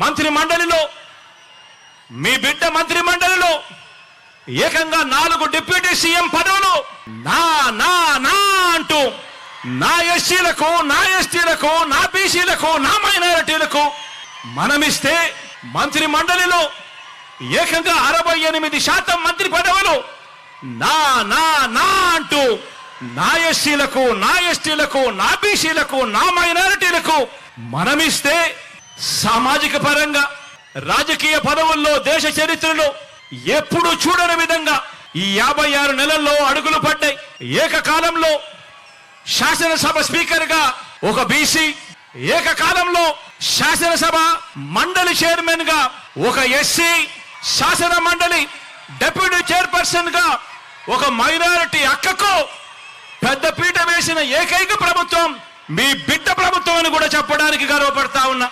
మంత్రి మండలిలో మీ బిడ్డ మంత్రి మండలిలో ఏకంగా నాలుగు డిప్యూటీ సీఎం పదవులు నా నా నా అంటూ నా ఎస్సీలకు నా ఎస్టీలకు నా బీసీలకు నా మైనారిటీలకు మనమిస్తే మంత్రి మండలిలో ఏకంగా అరవై ఎనిమిది శాతం మంత్రి పదవులు నా నా నా అంటూ నా ఎస్సీలకు నా ఎస్టీలకు నా బీసీలకు నా మైనారిటీలకు మనమిస్తే సామాజిక పరంగా రాజకీయ పదవుల్లో దేశ చరిత్రలో ఎప్పుడు చూడని విధంగా ఈ యాభై ఆరు నెలల్లో అడుగులు పడ్డాయి. ఏకకాలంలో శాసనసభ స్పీకర్గా ఒక బీసీ ఏకకాలంలో శాసనసభ మండలి చైర్మన్గా ఒక ఎస్సీ శాసన మండలి డెప్యూటీ చైర్పర్సన్గా ఒక మైనారిటీ అక్కకు పెద్ద పీట వేసిన ఏకైక ప్రభుత్వం మీ బిడ్డ ప్రభుత్వం అని కూడా చెప్పడానికి గర్వపడతా ఉన్నా.